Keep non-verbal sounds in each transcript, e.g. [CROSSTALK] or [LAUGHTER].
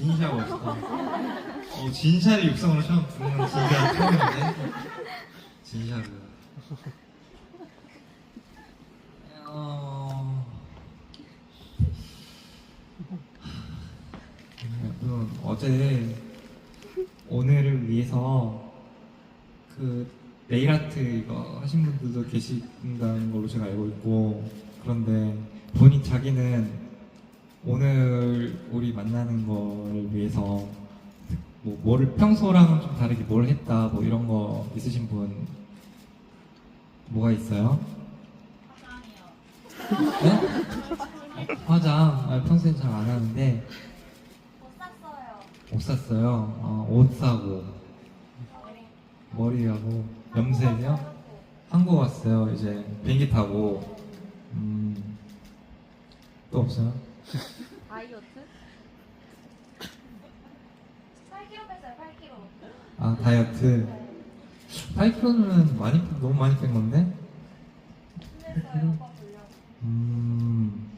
어, 진샤를 육성으로 처음 듣는 진짜 처음인데. 진샤를. 어... 여러분, 어제 오늘을 위해서 그 네일 아트 이거 하신 분들도 계신다는 걸로 제가 알고 있고 그런데 본인 자기는 오늘 우리 만나는 걸 위해서 뭐 뭐를 평소랑은 좀 다르게 뭘 했다 뭐 이런 거 있으신 분 뭐가 있어요? 네? 어, 화장 아, 평소엔 잘 안 하는데 못 샀어요. 옷 샀어요. 어, 옷 사고 머리하고 염색이요. 한국 왔어요. 이제 비행기 타고 음, 또 없어요? 다이어트? 8kg 뺐어요, 8kg. 아 다이어트 8kg는 많이 너무 많이 뺀 건데 힘냈어요, 오빠 보려고. 음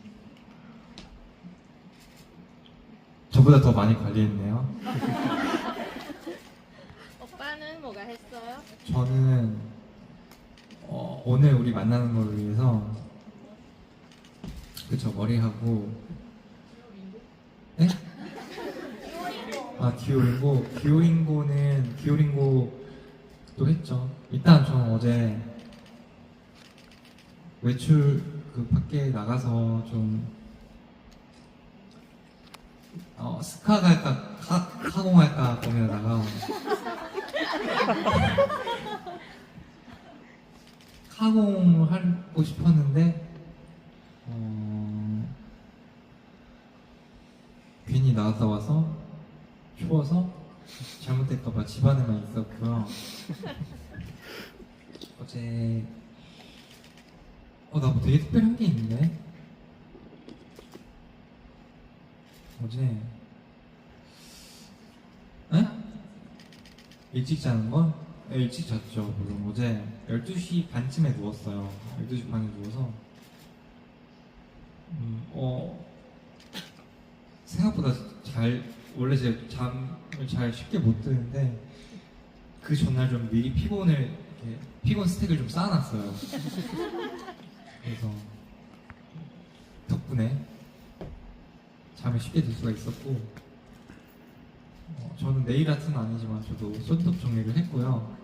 저보다 더 많이 관리했네요. [LAUGHS] 오빠는 뭐가 했어요? 저는 어, 오늘 우리 만나는 걸 위해서 그쵸 머리하고 아 디오링고? 디오링고는 디오링고 또 했죠. 일단 저는 어제 외출 그 밖에 나가서 좀 어, 스카 갈까 카, 카공 할까 고민하다가 [LAUGHS] 카공을 하고 싶었는데 어, 괜히 나갔다 와서 추워서 잘못될까봐 집안에만 있었고요. 어제 어 나 뭐 되게 특별한 게 있는데 어제 에? 일찍 자는 거? 네, 일찍 잤죠 물론 어제 12시 반쯤에 누웠어요 12시 반에 누워서 음, 어 생각보다 잘 원래 제가 잠을 잘 쉽게 못 드는데 그 전날 좀 미리 피곤을 이렇게 피곤 스택을 좀 쌓아놨어요. 그래서 덕분에 잠을 쉽게 들 수가 있었고 어, 저는 네일 아트는 아니지만 저도 손톱 정리를 했고요